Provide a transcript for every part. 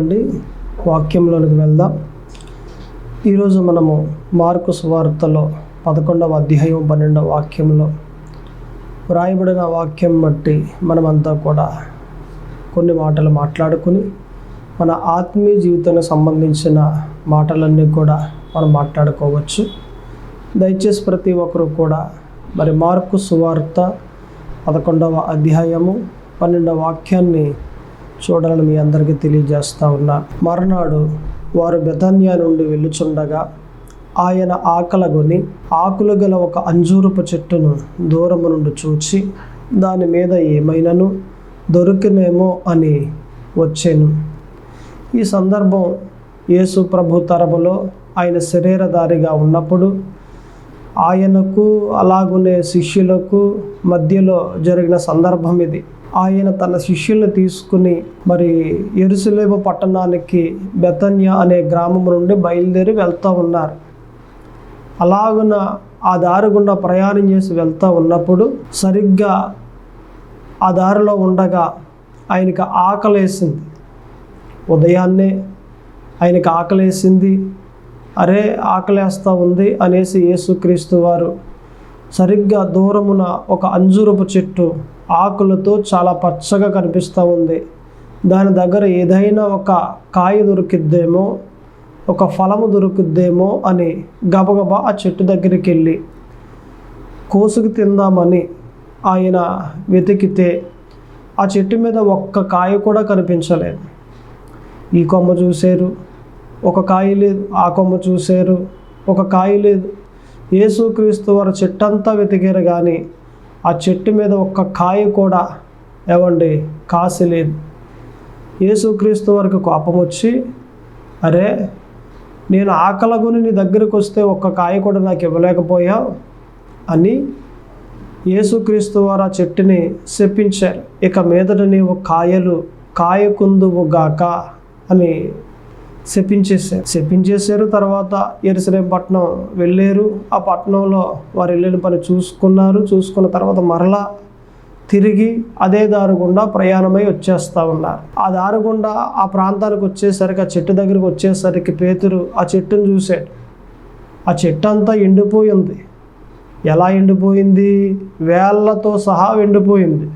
రండి వాక్యంలోనికి వెళ్దాం. ఈరోజు మనము మార్కు సువార్తలో పదకొండవ అధ్యాయం పన్నెండవ వాక్యంలో వ్రాయబడిన వాక్యం బట్టి మనమంతా కూడా కొన్ని మాటలు మాట్లాడుకుని మన ఆత్మీయ జీవితానికి సంబంధించిన మాటలన్నీ కూడా మనం మాట్లాడుకోవచ్చు. దయచేసి ప్రతి ఒక్కరు కూడా మరి మార్కు సువార్త పదకొండవ అధ్యాయము పన్నెండవ వాక్యాన్ని చూడాలని మీ అందరికీ తెలియజేస్తా ఉన్నా. మరునాడు వారు బెతన్యా నుండి వెళ్ళుచుండగా ఆయన ఆకలగొని ఆకులు గల ఒక అంజూరపు చెట్టును దూరము నుండి చూచి దాని మీద ఏమైనాను? దొరికినేమో అని వచ్చాను. ఈ సందర్భం యేసు ప్రభు తరములో ఆయన శరీరధారిగా ఉన్నప్పుడు ఆయనకు అలాగునే శిష్యులకు మధ్యలో జరిగిన సందర్భం ఇది. ఆయన తన శిష్యుల్ని తీసుకుని మరి ఎరుసలేము పట్టణానికి బెతన్య అనే గ్రామం నుండి బయలుదేరి వెళ్తూ ఉన్నారు. అలాగున ఆ దారి గుండా ప్రయాణం చేసి వెళ్తూ ఉన్నప్పుడు సరిగ్గా ఆ దారిలో ఉండగా ఆయనకి ఆకలేసింది. ఉదయాన్నే ఆయనకి ఆకలేసింది. అరే ఆకలేస్తూ ఉంది అనేసి యేసుక్రీస్తు వారు సరిగ్గా దూరమున ఒక అంజూరపు చెట్టు ఆకులతో చాలా పచ్చగా కనిపిస్తూ ఉంది. దాని దగ్గర ఏదైనా ఒక కాయ దొరికిద్దేమో ఒక ఫలము దొరుకుద్దేమో అని గబగబా ఆ చెట్టు దగ్గరికి వెళ్ళి కోసుకు తిందామని ఆయన వెతికితే ఆ చెట్టు మీద ఒక్క కాయ కూడా కనిపించలేదు. ఈ కొమ్మ చూశారు ఒక కాయ లేదు ఆ కొమ్మ చూశారు ఒక కాయ లేదు. యేసుక్రీస్తు వారు చెట్టంతా వెతికారు కానీ ఆ చెట్టు మీద ఒక్క కాయ కూడా ఏమండి కాసి లేదు యేసుక్రీస్తు వరకు కోపం వచ్చి అరే నేను ఆకలగుని నీ దగ్గరికి వస్తే ఒక్క కాయ కూడా నాకు ఇవ్వలేకపోయావు అని యేసుక్రీస్తు వారు ఆ చెట్టుని శప్పించారు ఇక మీదట నీవు కాయలు కాయకుందువు గాక అని శపించేశారు. శపించేశారు తర్వాత ఎరుసలేం పట్నం వెళ్ళారు. ఆ పట్టణంలో వారు వెళ్ళిన పని చూసుకున్నారు. చూసుకున్న తర్వాత మరలా తిరిగి అదే దారి గుండా ప్రయాణమై వచ్చేస్తూ ఉన్నారు. ఆ దారి గుండా ఆ ప్రాంతానికి వచ్చేసరికి ఆ చెట్టు దగ్గరికి వచ్చేసరికి పేతురు ఆ చెట్టును చూశాడు. ఆ చెట్టు అంతా ఎండిపోయింది. ఎలా ఎండిపోయింది? వేళ్ళతో సహా ఎండిపోయింది.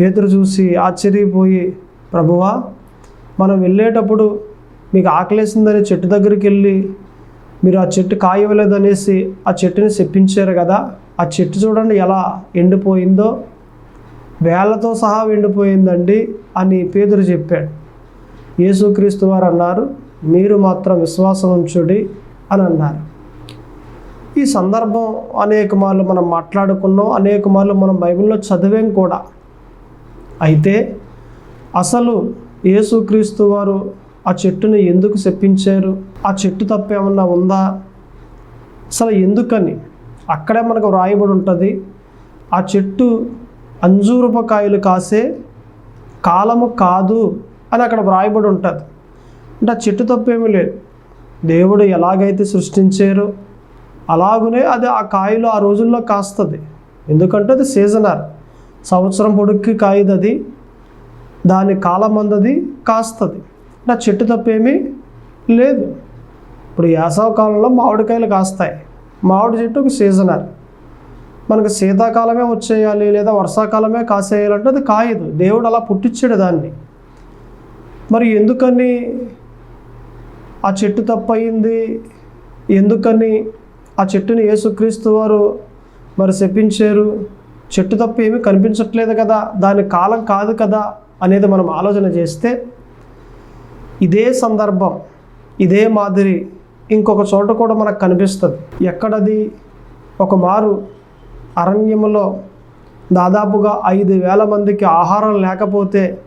పేతురు చూసి ఆశ్చర్యపోయి ప్రభువా మనం వెళ్ళేటప్పుడు మీకు ఆకలేసిందని చెట్టు దగ్గరికి వెళ్ళి మీరు ఆ చెట్టు కాయవలేదనేసి ఆ చెట్టుని చెప్పించారు కదా ఆ చెట్టు చూడండి ఎలా ఎండిపోయిందో. వేళ్ళతో సహా ఎండిపోయిందండి అని పేదరు చెప్పాడు. యేసుక్రీస్తు వారు అన్నారు మీరు మాత్రం విశ్వాసం ఉంచుడి అని అన్నారు. ఈ సందర్భం అనేక మార్లు మనం మాట్లాడుకున్నాం అనేక మార్లు మనం బైబిల్లో చదివాం కూడా. అయితే అసలు యేసుక్రీస్తు వారు ఆ చెట్టుని ఎందుకు చెప్పించారు? ఆ చెట్టు తప్పేమన్నా ఉందా? అసలు ఎందుకని? అక్కడే మనకు వ్రాయబడి ఉంటుంది ఆ చెట్టు అంజూరపకాయలు కాసే కాలము కాదు అని అక్కడ వ్రాయబడి ఉంటుంది. అంటే ఆ చెట్టు తప్పేమీ లేదు. దేవుడు ఎలాగైతే సృష్టించారో అలాగునే అది ఆ కాయలు ఆ రోజుల్లో కాస్తుంది. ఎందుకంటే అది సీజనర్ సంవత్సరం పొడుక్కి కాయదది అది దాని కాలం అందది కాస్తుంది. నా చెట్టు తప్పేమీ లేదు. ఇప్పుడు వేసవ కాలంలో మామిడికాయలు కాస్తాయి. మామిడి చెట్టు ఒక సీజనర్ మనకు శీతాకాలమే వచ్చేయాలి లేదా వర్షాకాలమే కాసేయాలంటే అది కాయదు. దేవుడు అలా పుట్టించాడు దాన్ని. మరి ఎందుకని ఆ చెట్టు తప్పయింది? ఎందుకని ఆ చెట్టుని యేసుక్రీస్తు వారు మరి శపించారు? చెట్టు తప్ప ఏమీ కనిపించట్లేదు కదా. దాని కాలం కాదు కదా అనేది మనం ఆలోచన చేస్తే ఇదే సందర్భం ఇదే మాదిరి ఇంకొక చోట కూడా మనకు కనిపిస్తుంది. ఎక్కడది? ఒక మారు అరణ్యములో దాదాపుగా ఐదు వేల మందికి ఆహారం లేకపోతే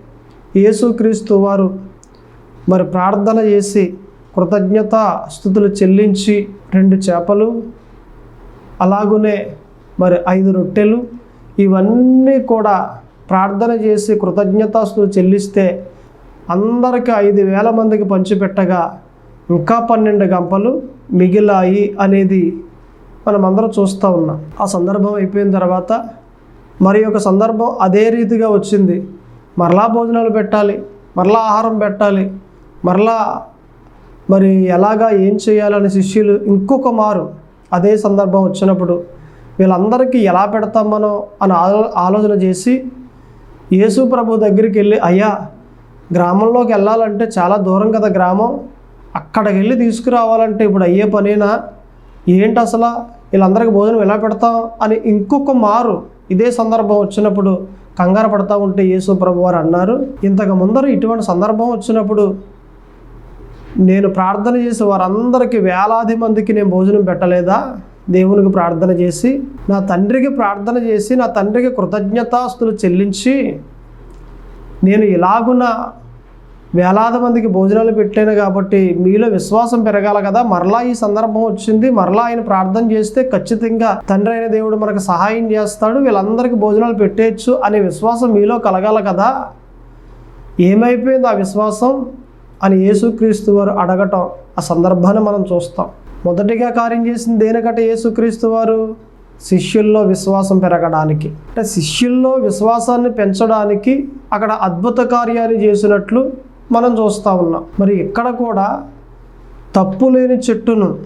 యేసుక్రీస్తు వారు మరి ప్రార్థన చేసి కృతజ్ఞత స్థుతులు చెల్లించి రెండు చేపలు అలాగునే మరి ఐదు రొట్టెలు ఇవన్నీ కూడా ప్రార్థన చేసి కృతజ్ఞతాస్తులు చెల్లిస్తే అందరికి ఐదు వేల మందికి పంచిపెట్టగా ఇంకా పన్నెండు గంపలు మిగిలాయి అనేది మనం అందరం చూస్తూ ఉన్నాం. ఆ సందర్భం అయిపోయిన తర్వాత మరి ఒక సందర్భం అదే రీతిగా వచ్చింది. మరలా భోజనాలు పెట్టాలి మరలా ఆహారం పెట్టాలి మరలా మరి ఎలాగా ఏం చేయాలని శిష్యులు ఇంకొక మారు అదే సందర్భం వచ్చినప్పుడు వీళ్ళందరికీ ఎలా పెడతాం మనం అని ఆలో ఆలోచన చేసి యేసు ప్రభు దగ్గరికి వెళ్ళి అయ్యా గ్రామంలోకి వెళ్ళాలంటే చాలా దూరం కదా గ్రామం. అక్కడికి వెళ్ళి తీసుకురావాలంటే ఇప్పుడు అయ్యే పనేనా? ఏంటి అసలు? వీళ్ళందరికీ భోజనం ఎలా పెడతాం? అని ఇంకొక మారు ఇదే సందర్భం వచ్చినప్పుడు కంగారు పడతా ఉంటే యేసు ప్రభు వారు అన్నారు ఇంతకు ముందర ఇటువంటి సందర్భం వచ్చినప్పుడు నేను ప్రార్థన చేసి వారందరికీ వేలాది మందికి నేను భోజనం పెట్టలేదా? దేవునికి ప్రార్థన చేసి నా తండ్రికి ప్రార్థన చేసి నా తండ్రికి కృతజ్ఞతాస్తులు చెల్లించి నేను ఇలాగున వేలాది మందికి భోజనాలు పెట్టాను కాబట్టి మీలో విశ్వాసం పెరగాల కదా. మరలా ఈ సందర్భం వచ్చింది. మరలా ఆయన ప్రార్థన చేస్తే ఖచ్చితంగా తండ్రి అయిన దేవుడు మనకు సహాయం చేస్తాడు. వీళ్ళందరికీ భోజనాలు పెట్టేయచ్చు అనే విశ్వాసం మీలో కలగాల కదా. ఏమైపోయింది ఆ విశ్వాసం? అని యేసుక్రీస్తు వారు అడగటం. ఆ సందర్భాన్ని మనం చూస్తాం. మొదటిగా కార్యం చేసింది దేనికట యేసుక్రీస్తు వారు? శిష్యుల్లో విశ్వాసం పెరగడానికి. అంటే శిష్యుల్లో విశ్వాసాన్ని పెంచడానికి అక్కడ అద్భుత కార్యాలు చేసినట్లు మనం చూస్తూ ఉన్నాం. మరి ఇక్కడ కూడా తప్పు లేని చెట్టును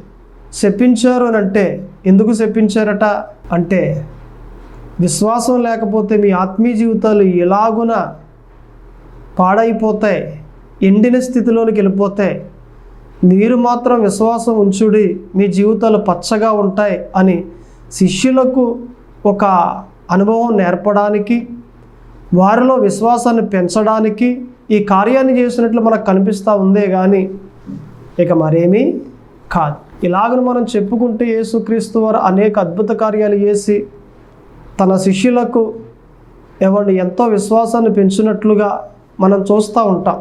శపించారు అని అంటే ఎందుకు శపించారట? అంటే విశ్వాసం లేకపోతే మీ ఆత్మీయ జీవితాలు ఎలాగున పాడైపోతాయి ఎండిన స్థితిలోనికి వెళ్ళిపోతాయి. మీరు మాత్రం విశ్వాసం ఉంచుడి మీ జీవితాలు పచ్చగా ఉంటాయి అని శిష్యులకు ఒక అనుభవం నేర్పడానికి వారిలో విశ్వాసాన్ని పెంచడానికి ఈ కార్యాన్ని చేసినట్లు మనకు కనిపిస్తూ ఉందే కానీ ఇక మరేమీ కాదు. ఇలాగను మనం చెప్పుకుంటే యేసుక్రీస్తు వారు అనేక అద్భుత కార్యాలు చేసి తన శిష్యులకు ఎవరిని ఎంతో విశ్వాసాన్ని పెంచినట్లుగా మనం చూస్తూ ఉంటాం.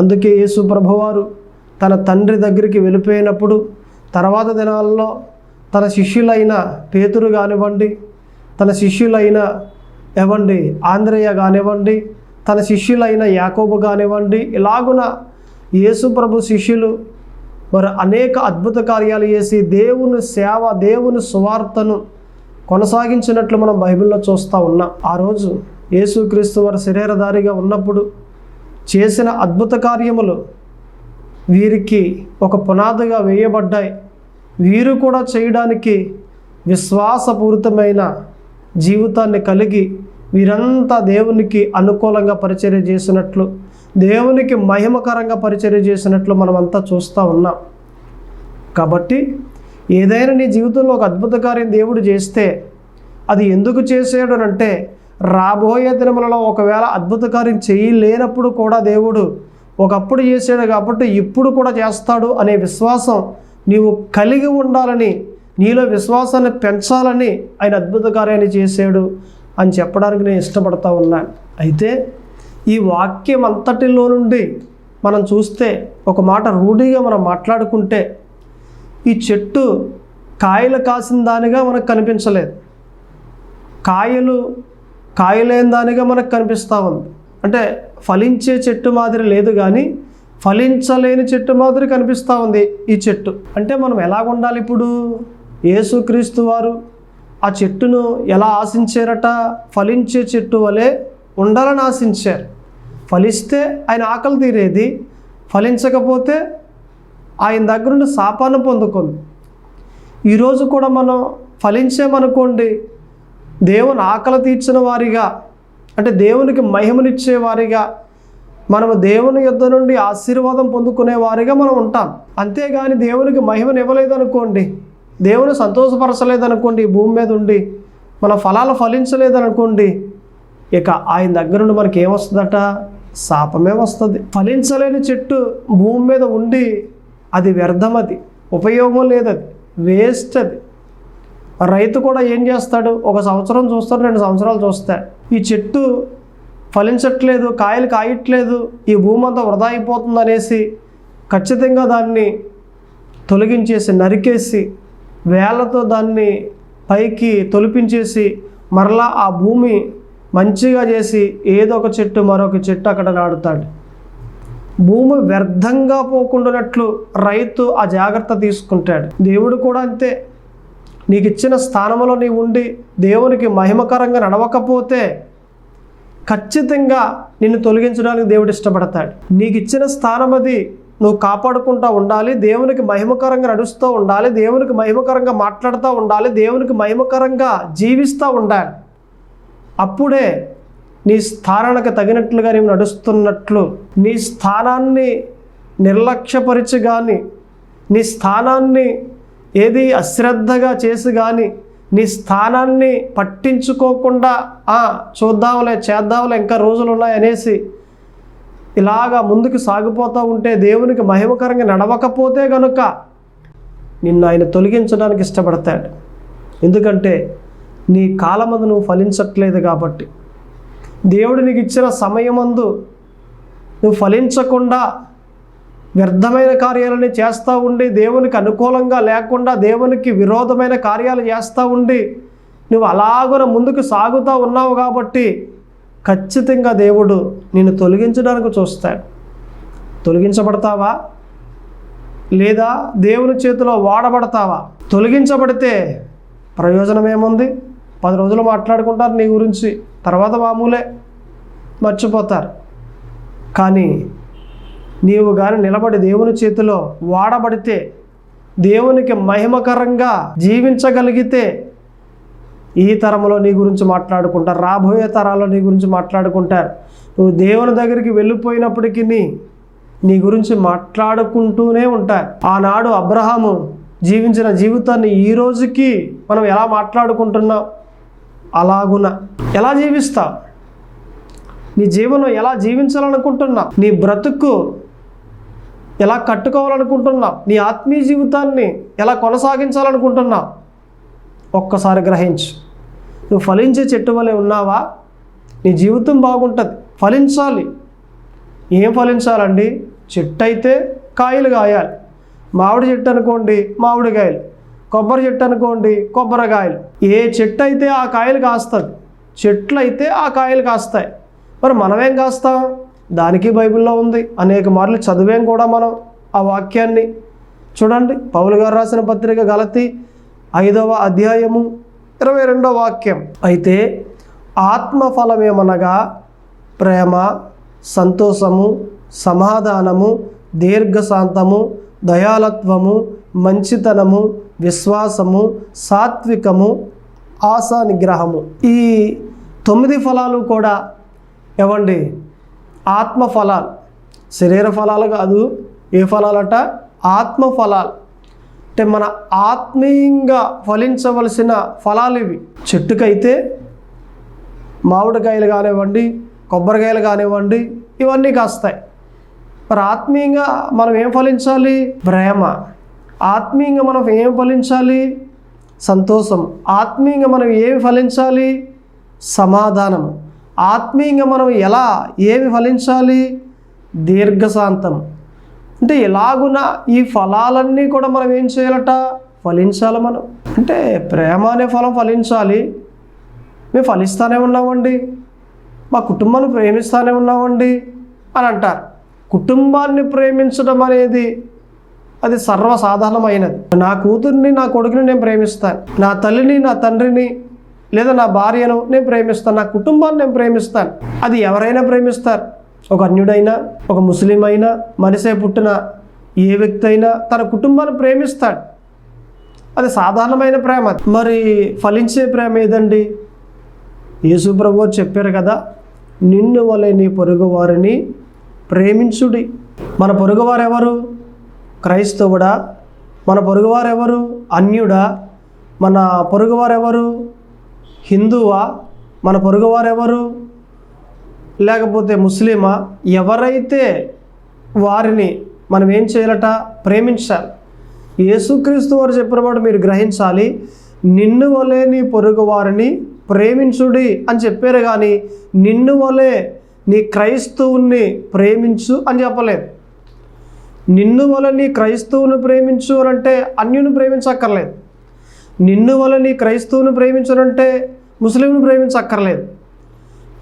అందుకే యేసు ప్రభువారు తన తండ్రి దగ్గరికి వెళ్ళిపోయినప్పుడు తర్వాత దినాల్లో తన శిష్యులైన పేతురు కానివ్వండి తన శిష్యులైన ఎవండి ఆంధ్రయ్య కానివ్వండి తన శిష్యులైన యాకోబు కానివ్వండి ఇలాగున యేసు ప్రభు శిష్యులు మరి అనేక అద్భుత కార్యాలు చేసి దేవుని సేవ దేవుని సువార్తను కొనసాగించినట్లు మనం బైబిల్లో చూస్తూ ఉన్నాం. ఆ రోజు యేసుక్రీస్తు వారి శరీరధారిగా ఉన్నప్పుడు చేసిన అద్భుత కార్యములు వీరికి ఒక పునాదిగా వేయబడ్డాయి. వీరు కూడా చేయడానికి విశ్వాసపూరితమైన జీవితాన్ని కలిగి వీరంతా దేవునికి అనుకూలంగా పరిచర్య చేసినట్లు దేవునికి మహిమకరంగా పరిచర్య చేసినట్లు మనమంతా చూస్తూ ఉన్నాం. కాబట్టి ఏదైనా నీ జీవితంలో ఒక అద్భుత కార్యం దేవుడు చేస్తే అది ఎందుకు చేసాడు అంటే రాబోయే దినములలో ఒకవేళ అద్భుత కార్యం చేయలేనప్పుడు కూడా దేవుడు ఒకప్పుడు చేసాడు కాబట్టి ఇప్పుడు కూడా చేస్తాడు అనే విశ్వాసం నీవు కలిగి ఉండాలని నీలో విశ్వాసాన్ని పెంచాలని ఆయన అద్భుత కార్యాన్ని చేశాడు. అని చెప్పడానికి నేను ఇష్టపడతా ఉన్నాను అయితే ఈ వాక్యం అంతటిలో నుండి మనం చూస్తే ఒక మాట రూఢిగా మనం మాట్లాడుకుంటే ఈ చెట్టు కాయలు కాసిన దానిగా మనకు కనిపించలేదు. కాయలు కాయలేని దానిగా మనకు కనిపిస్తూ ఉంది. అంటే ఫలించే చెట్టు మాదిరి లేదు కానీ ఫలించలేని చెట్టు మాదిరి కనిపిస్తూ ఉంది ఈ చెట్టు. అంటే మనం ఎలాగుండాలి ఇప్పుడు? యేసుక్రీస్తు వారు ఆ చెట్టును ఎలా ఆశించారట? ఫలించే చెట్టు వలె ఉండాలని ఆశించారు. ఫలిస్తే ఆయన ఆకలి తీరేది. ఫలించకపోతే ఆయన దగ్గర నుండి శాపాన్ని పొందుకుంది. ఈరోజు కూడా మనం ఫలించామనుకోండి దేవుని ఆకలి తీర్చిన వారిగా అంటే దేవునికి మహిమనిచ్చే వారిగా మనము దేవుని యుద్ధ నుండి ఆశీర్వాదం పొందుకునే వారిగా మనం ఉంటాం. అంతేగాని దేవునికి మహిమను ఇవ్వలేదనుకోండి దేవుని సంతోషపరచలేదనుకోండి భూమి మీద ఉండి మన ఫలాలు ఫలించలేదనుకోండి ఇక ఆయన దగ్గర నుండి మనకి ఏమొస్తుందట శాపమే వస్తుంది. ఫలించలేని చెట్టు భూమి మీద ఉండి అది వ్యర్థం అది ఉపయోగం లేదు అది వేస్ట్ అది రైతు కూడా ఏం చేస్తాడు? ఒక సంవత్సరం చూస్తాడు రెండు సంవత్సరాలు చూస్తాడు. ఈ చెట్టు ఫలించట్లేదు కాయలు కాయట్లేదు ఈ భూమి అంతా వృధా అయిపోతుంది అనేసి ఖచ్చితంగా దాన్ని తొలగించేసి నరికేసి వేళ్ళతో దాన్ని పైకి తొలిపించేసి మరలా ఆ భూమి మంచిగా చేసి ఏదో ఒక చెట్టు మరొక చెట్టు అక్కడ నాడుతాడు భూమి వ్యర్థంగా పోకుండానట్లు రైతు ఆ జాగ్రత్త తీసుకుంటాడు. దేవుడు కూడా అంతే. నీకు ఇచ్చిన స్థానంలో నీవు ఉండి దేవునికి మహిమకరంగా నడవకపోతే ఖచ్చితంగా నిన్ను తొలగించడానికి దేవుడు ఇష్టపడతాడు. నీకు ఇచ్చిన స్థానం అది నువ్వు కాపాడుకుంటూ ఉండాలి దేవునికి మహిమకరంగా నడుస్తూ ఉండాలి దేవునికి మహిమకరంగా మాట్లాడుతూ ఉండాలి దేవునికి మహిమకరంగా జీవిస్తూ ఉండాలి. అప్పుడే నీ స్థానానికి తగినట్లుగా నీవు నడుస్తున్నట్లు నీ స్థానాన్ని నిర్లక్ష్యపరిచి కానీ నీ స్థానాన్ని ఏది అశ్రద్ధగా చేసి కానీ నీ స్థానాన్ని పట్టించుకోకుండా చూద్దాంలే చేద్దాంలే ఇంకా రోజులు ఉన్నాయి అనేసి ఇలాగా ముందుకు సాగిపోతూ ఉంటే దేవునికి మహిమకరంగా నడవకపోతే గనుక నిన్ను ఆయన తొలగించడానికి ఇష్టపడతాడు. ఎందుకంటే నీ కాలమందు నువ్వు ఫలించట్లేదు కాబట్టి. దేవుడు నీకు ఇచ్చిన సమయమందు నువ్వు ఫలించకుండా వ్యర్థమైన కార్యాలని చేస్తూ ఉండి దేవునికి అనుకూలంగా లేకుండా దేవునికి విరోధమైన కార్యాలు చేస్తూ ఉండి నువ్వు అలాగున ముందుకు సాగుతూ ఉన్నావు కాబట్టి ఖచ్చితంగా దేవుడు నిన్ను తొలగించడానికి చూస్తాడు. తొలగించబడతావా? లేదా దేవుని చేతిలో వాడబడతావా? తొలగించబడితే ప్రయోజనం ఏముంది పది రోజులు మాట్లాడుకుంటారు నీ గురించి తర్వాత మామూలే మర్చిపోతారు. కానీ నీవు కానీ నిలబడి దేవుని చేతిలో వాడబడితే దేవునికి మహిమకరంగా జీవించగలిగితే ఈ తరంలో నీ గురించి మాట్లాడుకుంటారు. రాబోయే తరాల్లో నీ గురించి మాట్లాడుకుంటారు. నువ్వు దేవుని దగ్గరికి వెళ్ళిపోయినప్పటికీ నీ గురించి మాట్లాడుకుంటూనే ఉంటారు. ఆనాడు అబ్రహాము జీవించిన జీవితాన్ని ఈ రోజుకి మనం ఎలా మాట్లాడుకుంటున్నాం? అలాగున. ఎలా జీవిస్తా నీ జీవనం ఎలా జీవించాలనుకుంటున్నా నీ బ్రతుకు ఎలా కట్టుకోవాలనుకుంటున్నావు? నీ ఆత్మీయ జీవితాన్ని ఎలా కొనసాగించాలనుకుంటున్నావు? ఒక్కసారి గ్రహించు. నువ్వు ఫలించే చెట్టు వలె ఉన్నావా? నీ జీవితం బాగుంటుంది. ఫలించాలి. ఏం ఫలించాలండి? చెట్టు అయితే కాయలు కాయాలి. మామిడి చెట్టు అనుకోండి మామిడికాయలు కొబ్బరి చెట్టు అనుకోండి కొబ్బరికాయలు ఏ చెట్టు అయితే ఆ కాయలు కాస్తుంది చెట్లు అయితే ఆ కాయలు కాస్తాయి. మరి మనమేం కాస్తాం? దానికి బైబిల్లో ఉంది. అనేక మార్లు చదివేం కూడా మనం ఆ వాక్యాన్ని. చూడండి పౌలు గారు రాసిన పత్రిక గలతి ఐదవ అధ్యాయము ఇరవై రెండవ వాక్యం. అయితే ఆత్మఫలమేమనగా ప్రేమ సంతోషము సమాధానము దీర్ఘశాంతము దయాలత్వము మంచితనము విశ్వాసము సాత్వికము ఆశా నిగ్రహము ఈ తొమ్మిది ఫలాలు కూడా ఏవండి? ఆత్మ ఫలాలు శరీర ఫలాలు కాదు ఏ ఫలాలట? ఆత్మ ఫలాలు అంటే మన ఆత్మీయంగా ఫలించవలసిన ఫలాలు ఇవి. చెట్టుకైతే మామిడికాయలు కానివ్వండి కొబ్బరికాయలు కానివ్వండి ఇవన్నీ కాస్తాయి. మరి ఆత్మీయంగా మనం ఏం ఫలించాలి? ప్రేమ. ఆత్మీయంగా మనం ఏం ఫలించాలి? సంతోషం. ఆత్మీయంగా మనం ఏమి ఫలించాలి? సమాధానం. ఆత్మీయంగా మనం ఎలా ఏమి ఫలించాలి? దీర్ఘశాంతం. అంటే ఇలాగున ఈ ఫలాలన్నీ కూడా మనం ఏం చేయాలట? ఫలించాలి మనం. అంటే ప్రేమ అనే ఫలం ఫలించాలి. మేము ఫలిస్తానే ఉన్నామండి. మా కుటుంబాన్ని ప్రేమిస్తానే ఉన్నామండి అని అంటారు. కుటుంబాన్ని ప్రేమించడం అనేది అది సర్వసాధారణమైనది. నా కూతుర్ని నా కొడుకుని నేను ప్రేమిస్తాను. నా తల్లిని నా తండ్రిని లేదా నా భార్యను నేను ప్రేమిస్తాను. నా కుటుంబాన్ని నేను ప్రేమిస్తాను. అది ఎవరైనా ప్రేమిస్తారు. ఒక అన్యుడైనా ఒక ముస్లిం అయినా మనిషే పుట్టిన ఏ వ్యక్తి అయినా తన కుటుంబాన్ని ప్రేమిస్తాడు. అది సాధారణమైన ప్రేమ. మరి ఫలించే ప్రేమ ఏదండి? యేసు ప్రభు చెప్పారు కదా నిన్ను వలె నీ పొరుగువారిని ప్రేమించుడి. మన పొరుగువారు ఎవరు క్రైస్తవుడా? మన పొరుగువారు ఎవరు అన్యుడా? మన పొరుగువారు ఎవరు హిందువా? మన పొరుగువారు ఎవరు లేకపోతే ముస్లిమా? ఎవరైతే వారిని మనం ఏం చేయాలట? ప్రేమించాలి. యేసుక్రీస్తు వారు చెప్పిన మీరు గ్రహించాలి. నిన్ను వలే నీ పొరుగు వారిని ప్రేమించుడి అని చెప్పారు కానీ నిన్ను వలే నీ క్రైస్తవుని ప్రేమించు అని చెప్పలేదు. నిన్ను వల్ల నీ క్రైస్తవుని ప్రేమించు అని అంటే అన్యుని ప్రేమించక్కర్లేదు. నిన్ను వల్ల నీ క్రైస్తవుని ప్రేమించనంటే ముస్లింని ప్రేమించక్కర్లేదు.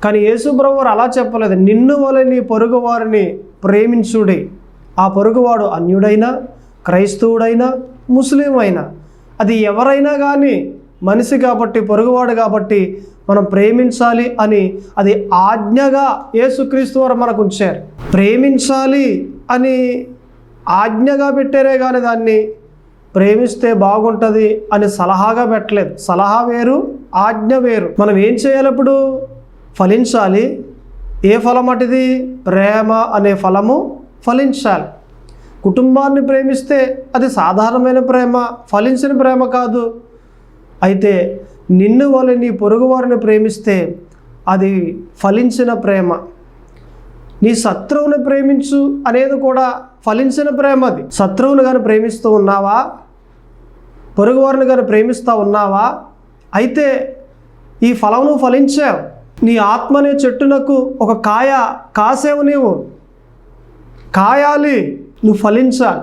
కానీ యేసు వారు అలా చెప్పలేదు నిన్ను వల్ల నీ పొరుగువారిని ప్రేమించుడి. ఆ పొరుగువాడు అన్యుడైనా క్రైస్తవుడైనా ముస్లిం అయినా అది ఎవరైనా కానీ మనిషి కాబట్టి పొరుగువాడు కాబట్టి మనం ప్రేమించాలి అని అది ఆజ్ఞగా యేసుక్రీస్తు వారు మనకు ఉంచారు. ప్రేమించాలి అని ఆజ్ఞగా పెట్టారే కానీ దాన్ని ప్రేమిస్తే బాగుంటుంది అని సలహాగా పెట్టలేదు. సలహా వేరు ఆజ్ఞ వేరు. మనం ఏం చేయాలి ఇప్పుడు? ఫలించాలి. ఏ ఫలం అటిది? ప్రేమ అనే ఫలము ఫలించాలి. కుటుంబాన్ని ప్రేమిస్తే అది సాధారణమైన ప్రేమ ఫలించిన ప్రేమ కాదు. అయితే నిన్ను వల్ల నీ పొరుగువారిని ప్రేమిస్తే అది ఫలించిన ప్రేమ. నీ శత్రువుని ప్రేమించు అనేది కూడా ఫలించిన ప్రేమ అది. శత్రువుని కానీ ప్రేమిస్తూ ఉన్నావా? పొరుగువారిని కానీ ప్రేమిస్తూ ఉన్నావా? అయితే ఈ ఫలం నువ్వు ఫలించావు. నీ ఆత్మ అనే చెట్టునకు ఒక కాయ కాసేవు నీవు. కాయాలి నువ్వు ఫలించాలి.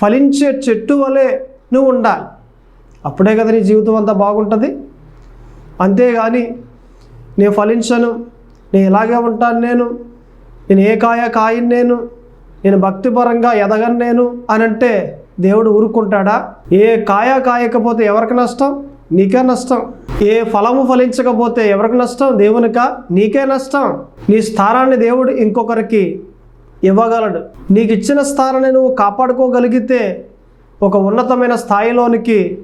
ఫలించే చెట్టు వలె నువ్వు ఉండాలి. అప్పుడే కదా నీ జీవితం అంతా బాగుంటుంది. అంతేగాని నేను ఫలించను నేను ఇలాగే ఉంటాను నేను నేను ఏ కాయ కాయను నేను నేను భక్తిపరంగా ఎదగను నేను అని అంటే దేవుడు ఊరుకుంటాడా? ఏ కాయ కాయకపోతే ఎవరికి నష్టం? నీకే నష్టం. ఏ ఫలము ఫలించకపోతే ఎవరికి నష్టం? దేవునికా? నీకే నష్టం. నీ స్థానాన్ని దేవుడు ఇంకొకరికి ఇవ్వగలడు. నీకు ఇచ్చిన స్థానాన్ని నువ్వు కాపాడుకోగలిగితే ఒక ఉన్నతమైన స్థాయిలోనికి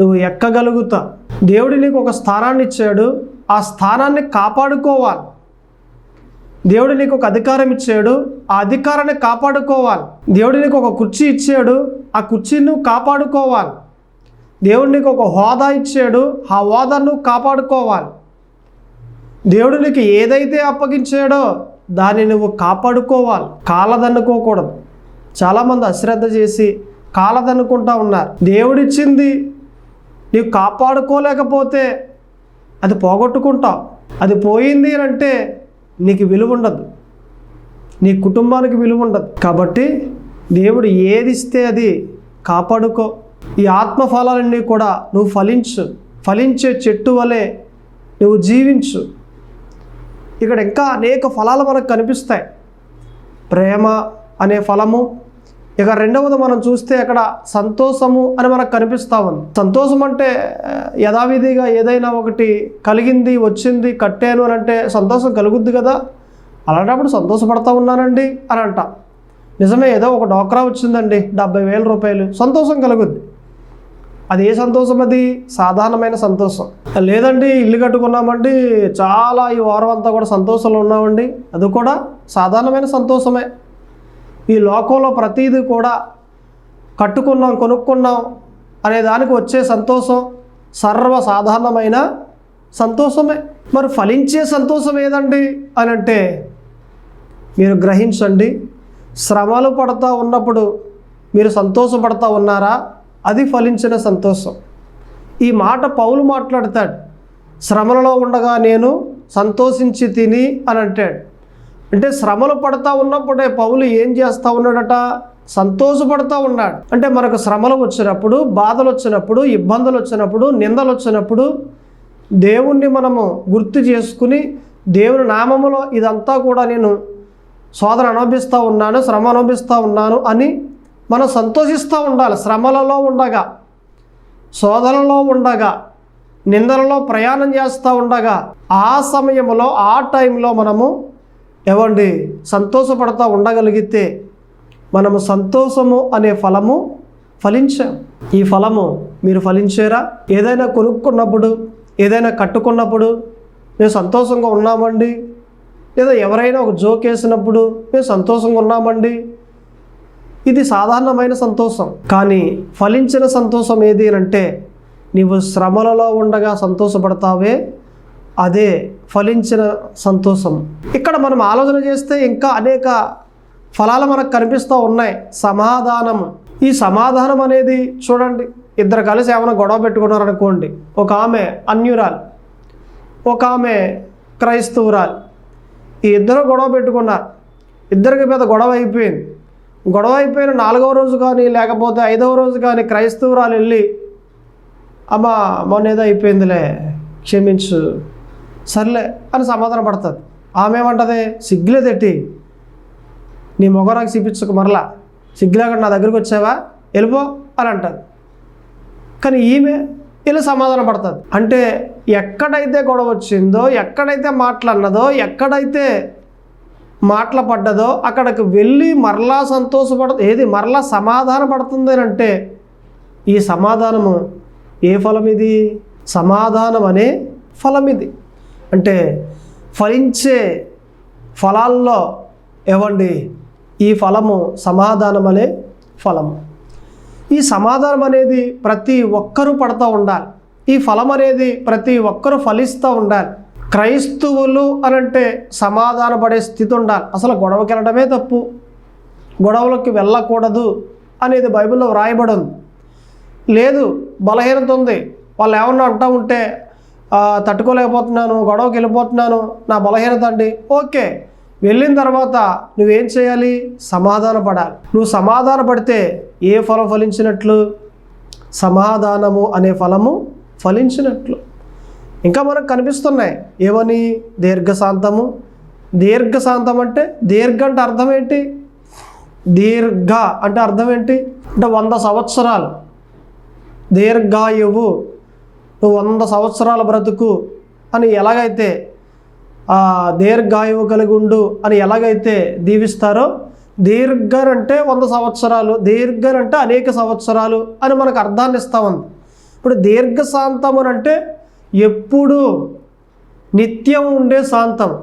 నువ్వు ఎక్కగలుగుతా. దేవుడు నీకు ఒక స్థానాన్ని ఇచ్చాడు. ఆ స్థానాన్ని కాపాడుకోవాలి. దేవుడు నీకు ఒక అధికారం ఇచ్చాడు. ఆ అధికారాన్ని కాపాడుకోవాలి. దేవుడు నీకు ఒక కుర్చీ ఇచ్చాడు. ఆ కుర్చీని నువ్వు కాపాడుకోవాలి. దేవుడు నీకు ఒక హోదా ఇచ్చాడు. ఆ హోదాను నువ్వు కాపాడుకోవాలి. దేవుడు నీకు ఏదైతే అప్పగించాడో దాన్ని నువ్వు కాపాడుకోవాలి. కాలదన్నుకోకూడదు. చాలామంది అశ్రద్ధ చేసి కాలదన్నుకుంటా ఉన్నారు. దేవుడిచ్చింది నీవు కాపాడుకోలేకపోతే అది పోగొట్టుకుంటావు. అది పోయింది అని అంటే నీకు విలువ ఉండదు. నీ కుటుంబానికి విలువ ఉండదు. కాబట్టి దేవుడు ఏది ఇస్తే అది కాపాడుకో. ఈ ఆత్మ ఫలాలన్నీ కూడా నువ్వు ఫలించు ఫలించే చెట్టు వలె నువ్వు జీవించు. ఇక్కడ ఇంకా అనేక ఫలాలు మనకు కనిపిస్తాయి. ప్రేమ అనే ఫలము ఇక రెండవది మనం చూస్తే అక్కడ సంతోషము అని మనకు కనిపిస్తా ఉంది. సంతోషం అంటే యథావిధిగా ఏదైనా ఒకటి కలిగింది వచ్చింది కట్టాను అని అంటే సంతోషం కలుగుద్ది కదా? అలాంటప్పుడు సంతోషపడతా ఉన్నానండి అని అంట. నిజమే ఏదో ఒక డోక్రా వచ్చిందండి డెబ్బై వేల రూపాయలు సంతోషం కలుగుద్ది. అది ఏ సంతోషం అది? సాధారణమైన సంతోషం. లేదండి ఇల్లు కట్టుకున్నామండి చాలా ఈ వారం అంతా కూడా సంతోషంలో ఉన్నామండి. అది కూడా సాధారణమైన సంతోషమే. ఈ లోకంలో ప్రతీది కూడా కట్టుకున్నాం కొనుక్కున్నాం అనే దానికి వచ్చే సంతోషం సర్వసాధారణమైన సంతోషమే. మరి ఫలించే సంతోషం ఏదండి అని అంటే మీరు గ్రహించండి. శ్రమలు పడతా ఉన్నప్పుడు మీరు సంతోషపడతా ఉన్నారా? అది ఫలించిన సంతోషం. ఈ మాట పౌలు మాట్లాడతాడు. శ్రమలలో ఉండగా నేను సంతోషించి తిని అని అంటాడు. అంటే శ్రమలు పడతా ఉన్నప్పుడే పౌలు ఏం చేస్తూ ఉన్నాడట? సంతోషపడతా ఉన్నాడు. అంటే మనకు శ్రమలు వచ్చినప్పుడు బాధలు వచ్చినప్పుడు ఇబ్బందులు వచ్చినప్పుడు నిందలు వచ్చినప్పుడు దేవుణ్ణి మనము గుర్తు చేసుకుని దేవుని నామములో ఇదంతా కూడా నేను సోదర అనుభవిస్తూ ఉన్నాను శ్రమ అనుభవిస్తూ ఉన్నాను అని మనం సంతోషిస్తూ ఉండాలి శ్రమలలో ఉండగా శోధనలో ఉండగా నిందలలో ప్రయాణం చేస్తూ ఉండగా ఆ సమయంలో ఆ టైంలో మనము ఎవండి సంతోషపడతా ఉండగలిగితే మనము సంతోషము అనే ఫలము ఫలించాం. ఈ ఫలము మీరు ఫలించారా? ఏదైనా కొనుక్కున్నప్పుడు ఏదైనా కట్టుకున్నప్పుడు మేము సంతోషంగా ఉన్నామండి? లేదా ఎవరైనా ఒక జోక్ వేసినప్పుడు మేము సంతోషంగా ఉన్నామండి? ఇది సాధారణమైన సంతోషం. కానీ ఫలించిన సంతోషం ఏది అంటే నీవు శ్రమలలో ఉండగా సంతోషపడతావే అదే ఫలించిన సంతోషం. ఇక్కడ మనం ఆలోచన చేస్తే ఇంకా అనేక ఫలాలు మనకు కనిపిస్తూ ఉన్నాయి. సమాధానం. ఈ సమాధానం అనేది చూడండి ఇద్దరు కలిసి ఏమైనా గొడవ పెట్టుకున్నారనుకోండి ఒక ఆమె అన్యురాలు ఒక ఆమె క్రైస్తవురాలు ఈ ఇద్దరు గొడవ పెట్టుకున్నారు ఇద్దరికి మీద గొడవ అయిపోయింది. గొడవ అయిపోయిన నాలుగవ రోజు కానీ లేకపోతే ఐదవ రోజు కానీ క్రైస్తవురాలు వెళ్ళి అమ్మ మొన్న ఏదో అయిపోయిందిలే క్షమించు సర్లే అని సమాధాన పడుతుంది. ఆమె ఏమంటది? సిగ్గులే తెట్టి నీ మొగరాకి చూపించకు మరలా. సిగ్గులాగా నా దగ్గరికి వచ్చావా? వెళ్ళిపో అని అంటుంది. కానీ ఈమె ఇలా సమాధానం పడుతుంది. అంటే ఎక్కడైతే గొడవ వచ్చిందో ఎక్కడైతే మాట్లాడినదో ఎక్కడైతే మాటలు పడ్డదో అక్కడికి వెళ్ళి మరలా సంతోషపడ ఏది మరలా సమాధాన పడుతుంది అని అంటే ఈ సమాధానము ఏ ఫలం ఇది సమాధానం అనే ఫలం ఇది అంటే ఫలించే ఫలాల్లో ఏవండి? ఈ ఫలము సమాధానం అనే ఫలము. ఈ సమాధానం అనేది ప్రతి ఒక్కరూ పడుతూ ఉండాలి. ఈ ఫలం అనేది ప్రతి ఒక్కరూ ఫలిస్తూ ఉండాలి. క్రైస్తవులు అనంటే సమాధాన పడే స్థితి ఉండాలి. అసలు గొడవకి వెళ్ళడమే తప్పు. గొడవలకు వెళ్ళకూడదు అనేది బైబిల్లో వ్రాయబడి ఉంది లేదు బలహీనత ఉంది. వాళ్ళు ఏమన్నా అంటూ ఉంటే తట్టుకోలేకపోతున్నాను గొడవకి వెళ్ళిపోతున్నాను నా బలహీనత అండి. ఓకే వెళ్ళిన తర్వాత నువ్వేం చేయాలి? సమాధాన పడాలి నువ్వు సమాధాన పడితే ఏ ఫలం ఫలించినట్లు? సమాధానము అనే ఫలము ఫలించినట్లు. ఇంకా మనకు కనిపిస్తున్నాయి. ఏమని? దీర్ఘశాంతము. దీర్ఘశాంతం అంటే దీర్ఘ అంటే అర్థం ఏంటి? దీర్ఘ అంటే అర్థం ఏంటి? అంటే వంద సంవత్సరాలు. దీర్ఘాయువు. నువ్వు వంద సంవత్సరాల బ్రతుకు అని ఎలాగైతే దీర్ఘాయువు కలిగి ఉండు అని ఎలాగైతే దీవిస్తారో దీర్ఘర్ అంటే వంద సంవత్సరాలు దీర్ఘర్ అంటే అనేక సంవత్సరాలు అని మనకు అర్థాన్ని ఇస్తా ఉంది. ఇప్పుడు దీర్ఘశాంతం అని అంటే ఎప్పుడూ నిత్యం ఉండే శాంతం.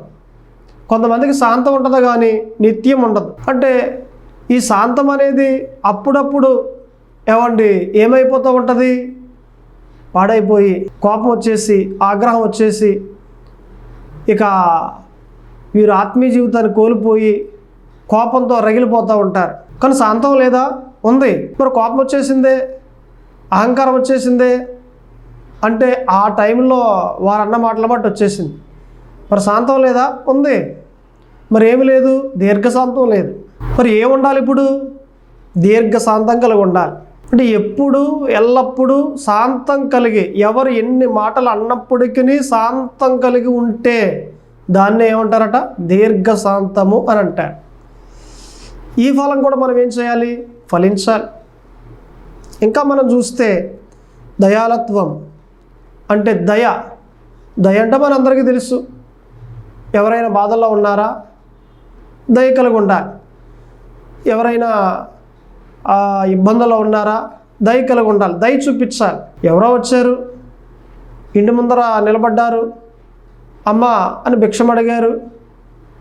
కొంతమందికి శాంతం ఉంటుంది కానీ నిత్యం ఉండదు. అంటే ఈ శాంతం అనేది అప్పుడప్పుడు ఏమండి ఏమైపోతూ ఉంటుంది? పాడైపోయి కోపం వచ్చేసి ఆగ్రహం వచ్చేసి ఇక వీరు ఆత్మీయ జీవితాన్ని కోల్పోయి కోపంతో రగిలిపోతూ ఉంటారు. కానీ శాంతం లేదా? ఉంది. మరి కోపం వచ్చేసిందే? అహంకారం వచ్చేసిందే? అంటే ఆ టైంలో వారు అన్న మాటల బట్టి వచ్చేసింది. మరి శాంతం లేదా? ఉంది. మరి ఏమి లేదు. దీర్ఘశాంతం లేదు. మరి ఏమి ఉండాలి ఇప్పుడు? దీర్ఘశాంతం కలిగి ఉండాలి. అంటే ఎప్పుడు ఎల్లప్పుడూ శాంతం కలిగి ఎవరు ఎన్ని మాటలు అన్నప్పటికీ శాంతం కలిగి ఉంటే దాన్ని ఏమంటారట? దీర్ఘశాంతము అని అంటారు. ఈ ఫలం కూడా మనం ఏం చేయాలి? ఫలించాలి. ఇంకా మనం చూస్తే దయాలత్వం అంటే దయ. దయ అంటే మనందరికీ తెలుసు. ఎవరైనా బాధల్లో ఉన్నారా? దయ కలిగి ఉండాలి. ఎవరైనా ఆ, ఇబ్బందుల్లో ఉన్నారా? దయ కలిగి ఉండాలి. దయ చూపించాలి. ఎవరో వచ్చారు? ఇంటి ముందర నిలబడ్డారు? అమ్మ అని భిక్షం అడిగారు?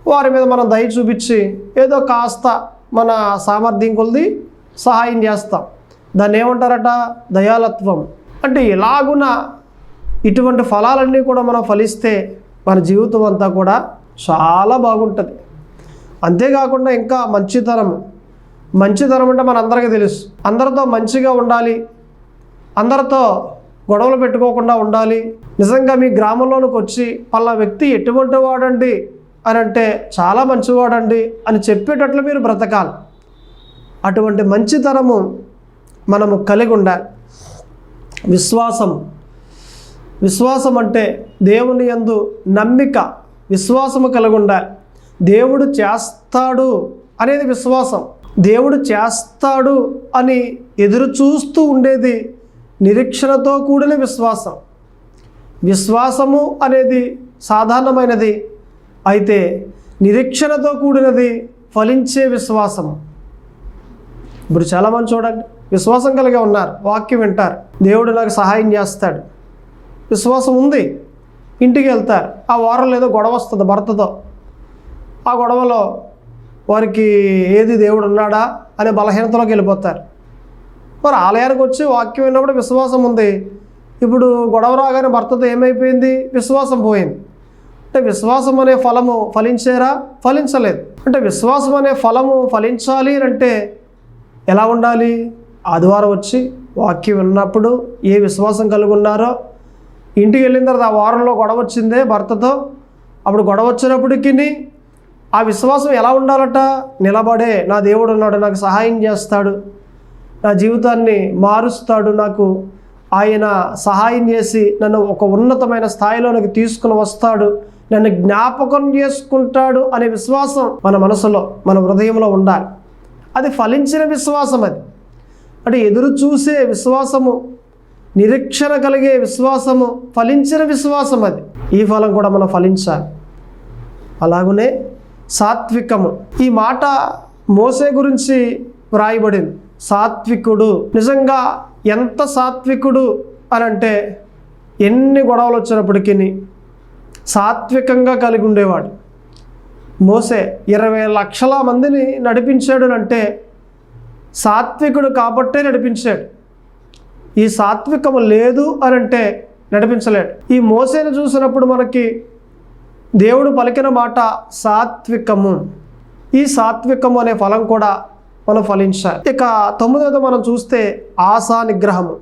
వారి మీద మనం దయ చూపించి ఏదో కాస్త మన సామర్థ్యం కొలిది సహాయం చేస్తాం. దాన్ని ఏమంటారట? దయాలత్వం. అంటే ఇలాగున ఇటువంటి ఫలాలన్నీ కూడా మనం ఫలిస్తే మన జీవితం అంతా కూడా చాలా బాగుంటుంది. అంతేకాకుండా ఇంకా మంచితనం. మంచితనం అంటే మనందరికీ తెలుసు. అందరితో మంచిగా ఉండాలి. అందరితో గొడవలు పెట్టుకోకుండా ఉండాలి. నిజంగా మీ గ్రామంలోనికి వచ్చి పలా వ్యక్తి ఎటువంటి వాడండి అని అంటే చాలా మంచివాడండి అని చెప్పేటట్లు మీరు బ్రతకాలి. అటువంటి మంచితనము మనము కలిగి ఉండాలి. విశ్వాసం విశ్వాసం అంటే దేవుని యందు నమ్మిక విశ్వాసము కలిగి ఉండాలి దేవుడు చేస్తాడు అనేది విశ్వాసం. దేవుడు చేస్తాడు అని ఎదురు చూస్తూ ఉండేది నిరీక్షణతో కూడిన విశ్వాసం. విశ్వాసము అనేది సాధారణమైనది అయితే నిరీక్షణతో కూడినది ఫలించే విశ్వాసము. ఇప్పుడు చాలామంది చూడండి విశ్వాసం కలిగి ఉన్నారు వాక్యం వింటారు. దేవుడు నాకు సహాయం చేస్తాడు. విశ్వాసం ఉంది. ఇంటికి వెళ్తారు. ఆ వారం లేదో గొడవ వస్తుంది భర్తతో. ఆ గొడవలో వారికి ఏది దేవుడు ఉన్నాడా అనే బలహీనతలోకి వెళ్ళిపోతారు. మరి ఆలయానికి వచ్చి వాక్యం విన్నప్పుడు విశ్వాసం ఉంది. ఇప్పుడు గొడవ రాగానే భర్తతో ఏమైపోయింది? విశ్వాసం పోయింది. అంటే విశ్వాసం అనే ఫలము ఫలించేరా? ఫలించలేదు. అంటే విశ్వాసం అనే ఫలము ఫలించాలి అంటే ఎలా ఉండాలి? ఆదివారం వచ్చి వాక్యం విన్నప్పుడు ఏ విశ్వాసం కలిగి ఉన్నారో ఇంటికి వెళ్ళిన తర్వాత ఆ వారంలో గొడవ వచ్చిందే భర్తతో. అప్పుడు గొడవ వచ్చినప్పటికీ ఆ విశ్వాసం ఎలా ఉండాలట? నిలబడే నా దేవుడు ఉన్నాడు నాకు సహాయం చేస్తాడు నా జీవితాన్ని మారుస్తాడు నాకు ఆయన సహాయం చేసి నన్ను ఒక ఉన్నతమైన స్థాయిలోనికి తీసుకుని వస్తాడు నన్ను జ్ఞాపకం చేసుకుంటాడు అనే విశ్వాసం మన మనసులో మన హృదయంలో ఉండాలి. అది ఫలించిన విశ్వాసం అది. అంటే ఎదురు చూసే విశ్వాసము నిరీక్షణ కలిగే విశ్వాసము ఫలించిన విశ్వాసం అది. ఈ ఫలం కూడా మనం ఫలించాలి. అలాగనే సాత్వికము. ఈ మాట మోసే గురించి వ్రాయబడింది. సాత్వికుడు నిజంగా ఎంత సాత్వికుడు అని అంటే ఎన్ని గొడవలు వచ్చినప్పటికీ సాత్వికంగా కలిగి ఉండేవాడు. మోసే ఇరవై లక్షల మందిని నడిపించాడు అంటే సాత్వికుడు కాబట్టే నడిపించాడు. ఈ సాత్వికము లేదు అని అంటే నడిపించలేడు. ఈ మోసేని చూసినప్పుడు మనకి దేవుడు పలికిన మాట సాత్వికము. ఈ సాత్వికము అనే ఫలం కూడా మనం ఫలించాలి. ఇక తొమ్మిదవది మనం చూస్తే ఆశా నిగ్రహము.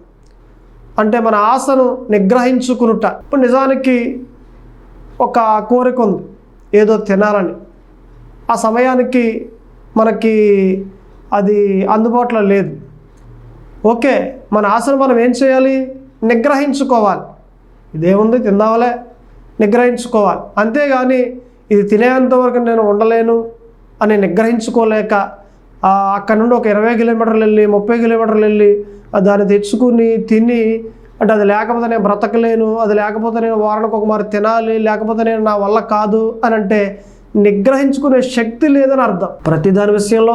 అంటే మన ఆశను నిగ్రహించుకునుట. ఇప్పుడు నిజానికి ఒక కోరిక ఉంది. ఏదో తినాలని. ఆ సమయానికి మనకి అది అందుబాటులో లేదు. ఓకే మన ఆశను మనం ఏం చేయాలి? నిగ్రహించుకోవాలి. ఇదేముంది? తిందావలే నిగ్రహించుకోవాలి. అంతేగాని ఇది తినేంతవరకు నేను ఉండలేను అని నిగ్రహించుకోలేక అక్కడ నుండి ఒక ఇరవై కిలోమీటర్లు వెళ్ళి ముప్పై కిలోమీటర్లు వెళ్ళి దాన్ని తెచ్చుకుని తిని అంటే అది లేకపోతే నేను బ్రతకలేను అది లేకపోతే నేను వారానికి ఒక మరి తినాలి లేకపోతే నేను నా వల్ల కాదు అని అంటే నిగ్రహించుకునే శక్తి లేదని అర్థం. ప్రతి దాని విషయంలో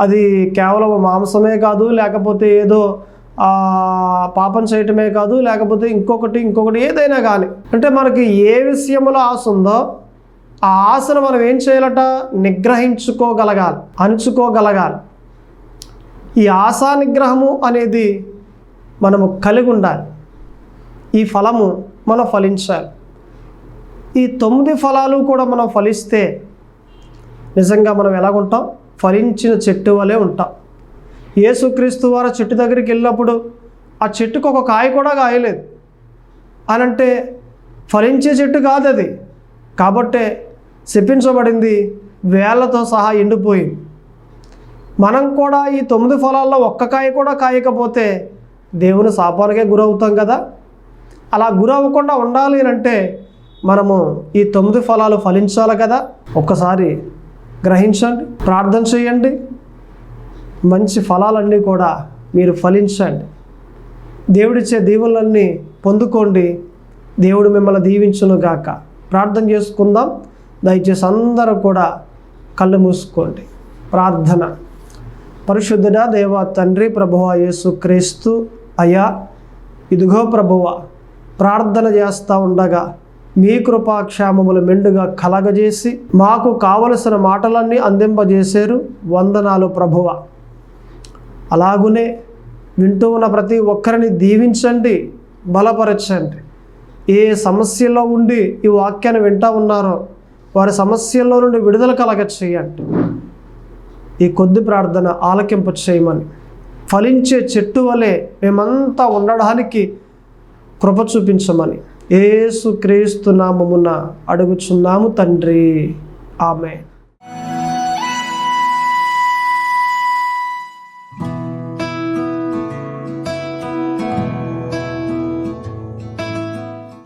అది కేవలం మాంసమే కాదు లేకపోతే ఏదో పాపం చేయటమే కాదు లేకపోతే ఇంకొకటి ఇంకొకటి ఏదైనా కానీ అంటే మనకి ఏ విషయంలో ఆశ ఉందో ఆ ఆశను మనం ఏం చేయాలట? నిగ్రహించుకోగలగాలి అణుచుకోగలగాలి. ఈ ఆశా నిగ్రహము అనేది మనము కలిగి ఉండాలి. ఈ ఫలము మనం ఫలించాలి. ఈ తొమ్మిది ఫలాలు కూడా మనం ఫలిస్తే నిజంగా మనం ఎలాగుంటాం? ఫలించిన చెట్టు వలె ఉంటాం. యేసుక్రీస్తు వారు చెట్టు దగ్గరికి వెళ్ళినప్పుడు ఆ చెట్టుకు ఒక కాయ కూడా కాయలేదు. అని అంటే ఫలించే చెట్టు కాదు అది కాబట్టే శపించబడింది వేళ్ళతో సహా ఎండిపోయింది. మనం కూడా ఈ తొమ్మిది ఫలాల్లో ఒక్క కాయ కూడా కాయకపోతే దేవుని శాపానికే గురవుతాం కదా? అలా గురవ్వకుండా ఉండాలి అని అంటే మనము ఈ తొమ్మిది ఫలాలు ఫలించాలి కదా? ఒక్కసారి గ్రహించండి ప్రార్థన చేయండి. మంచి ఫలాలన్నీ కూడా మీరు ఫలించండి. దేవుడిచ్చే దీవులన్నీ పొందుకోండి. దేవుడు మిమ్మల్ని దీవించును గాక. ప్రార్థన చేసుకుందాం. దయచేసి అందరూ కూడా కళ్ళు మూసుకోండి. ప్రార్థన. పరిశుద్ధుడ దేవ తండ్రి ప్రభువ యేసు క్రీస్తు అయా ఇదిగో ప్రభువ ప్రార్థన చేస్తూ ఉండగా మీ కృపాక్షేమములు మెండుగా కలగజేసి మాకు కావలసిన మాటలన్నీ అందింపజేశారు. వందనాలు ప్రభువ. అలాగునే వింటూ ఉన్న ప్రతి ఒక్కరిని దీవించండి బలపరచండి. ఏ సమస్యలో ఉండి ఈ వాక్యాన్ని వింటూ ఉన్నారో వారి సమస్యల్లో నుండి విడుదల కలగ చేయండి ఈ కొద్ది ప్రార్థన ఆలకింప చేయమని. ఫలించే చెట్టు వలె మేమంతా ఉండడానికి కృప చూపించమని. ఏసు క్రీస్తు నామమున అడుగుచున్నాము తండ్రి. ఆమె